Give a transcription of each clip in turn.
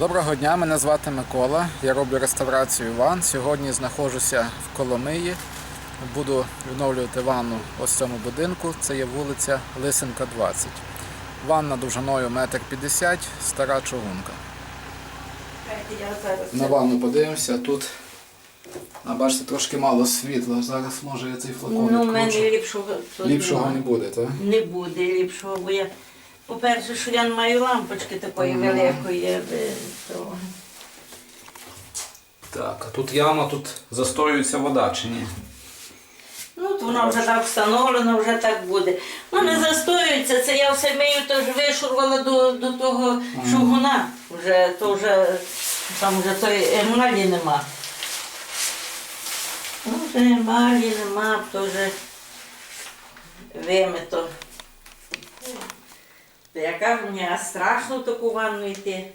Доброго дня, мене звати Микола. Я роблю реставрацію ванн. Сьогодні знаходжуся в Коломиї. Буду відновлювати ванну ось в цьому будинку. Це є вулиця Лисенка 20. Ванна довжиною 1,50 м, стара чугунка. На ванну подивимося. Тут, а бачите, трошки мало світла. Зараз може я цей флакон Ну, в мене ліпшого Ліпшого не буде, так? Не буде ліпшого, бо я, по-перше, що я не маю лампочки такої великої. аби того. Так, а тут яма, тут застоюється вода чи ні? Ну, то воно вже так встановлено, вже так буде. Ну, не застоюється, це я все мию, то ж вишурвала до, до того шугуна. Вже, то вже, там вже той емалі нема. Ну, вже емалі нема, то вже вимито. Та я кажу, мені а страшно в таку ванну йти.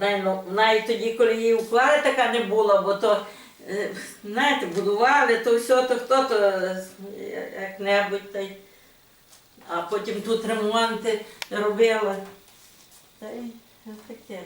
Навіть, ну, тоді, коли її уклали, така не була, бо то, е, знаєте, будували, то все, то хто то е, як-небудь. Та а потім тут ремонти робили. Та й таке.